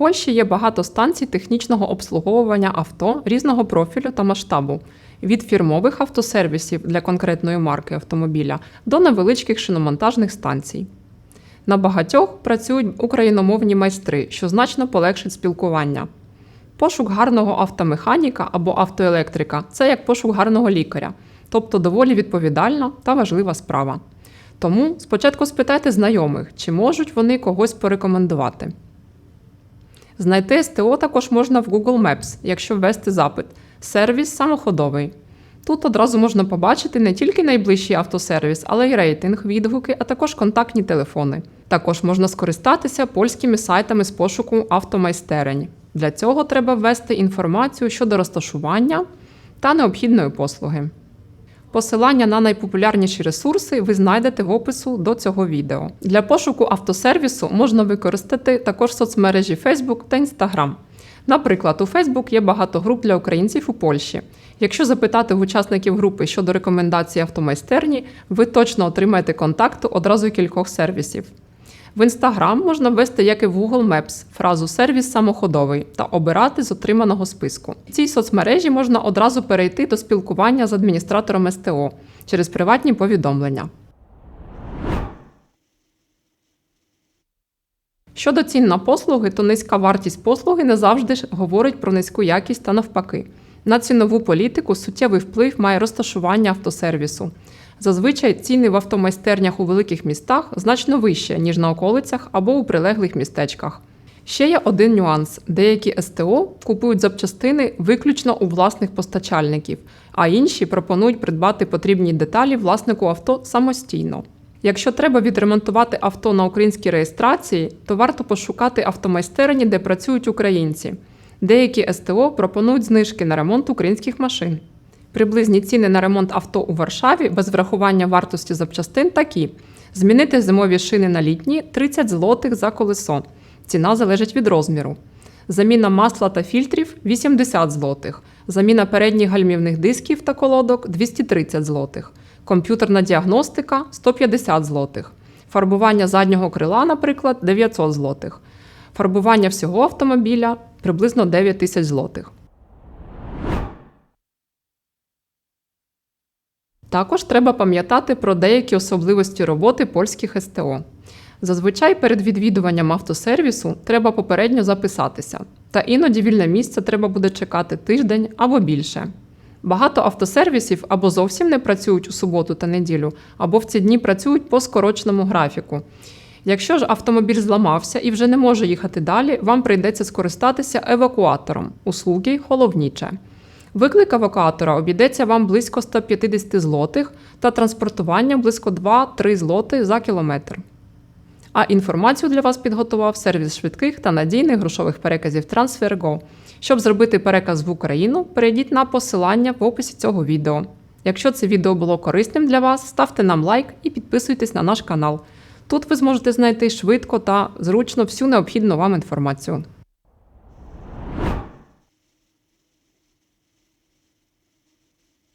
Польщі є багато станцій технічного обслуговування авто різного профілю та масштабу. Від фірмових автосервісів для конкретної марки автомобіля до невеличких шиномонтажних станцій. На багатьох працюють україномовні майстри, що значно полегшить спілкування. Пошук гарного автомеханіка або автоелектрика це як пошук гарного лікаря, тобто доволі відповідальна та важлива справа. Тому спочатку спитайте знайомих, чи можуть вони когось порекомендувати. Знайти СТО також можна в Google Maps, якщо ввести запит сервіс самоходовий. Тут одразу можна побачити не тільки найближчий автосервіс, але й рейтинг, відгуки, а також контактні телефони. Також можна скористатися польськими сайтами з пошуку автомайстерень. Для цього треба ввести інформацію щодо розташування та необхідної послуги. Посилання на найпопулярніші ресурси ви знайдете в опису до цього відео. Для пошуку автосервісу можна використати також соцмережі Facebook та Instagram. Наприклад, у Facebook є багато груп для українців у Польщі. Якщо запитати в учасників групи щодо рекомендацій автомайстерні, ви точно отримаєте контакту одразу кількох сервісів. В Instagram можна ввести, як і в Google Maps, фразу сервіс самоходовий та обирати з отриманого списку. В цій соцмережі можна одразу перейти до спілкування з адміністратором СТО через приватні повідомлення. Щодо цін на послуги, то низька вартість послуги не завжди говорить про низьку якість та навпаки. На цінову політику суттєвий вплив має розташування автосервісу. Зазвичай ціни в автомайстернях у великих містах значно вищі, ніж на околицях або у прилеглих містечках. Ще є один нюанс: деякі СТО купують запчастини виключно у власних постачальників, а інші пропонують придбати потрібні деталі власнику авто самостійно. Якщо треба відремонтувати авто на українській реєстрації, то варто пошукати автомайстерні, де працюють українці. Деякі СТО пропонують знижки на ремонт українських машин. Приблизні ціни на ремонт авто у Варшаві без врахування вартості запчастин такі: змінити зимові шини на літні 30 злотих за колесо. Ціна залежить від розміру. Заміна масла та фільтрів 80 злотих. Заміна передніх гальмівних дисків та колодок 230 злотих. Комп'ютерна діагностика 150 злотих. Фарбування заднього крила, наприклад, 900 злотих. Фарбування всього автомобіля приблизно 9 тисяч злотих. Також треба пам'ятати про деякі особливості роботи польських СТО. Зазвичай перед відвідуванням автосервісу треба попередньо записатися, та іноді вільне місце треба буде чекати тиждень або більше. Багато автосервісів або зовсім не працюють у суботу та неділю, або в ці дні працюють по скороченому графіку. Якщо ж автомобіль зламався і вже не може їхати далі, вам прийдеться скористатися евакуатором услуги головніче. Виклик евакуатора обійдеться вам близько 150 злотих та транспортування близько 2-3 злоти за кілометр. А інформацію для вас підготував сервіс швидких та надійних грошових переказів TransferGo. Щоб зробити переказ в Україну, перейдіть на посилання в описі цього відео. Якщо це відео було корисним для вас, ставте нам лайк і підписуйтесь на наш канал. Тут ви зможете знайти швидко та зручно всю необхідну вам інформацію.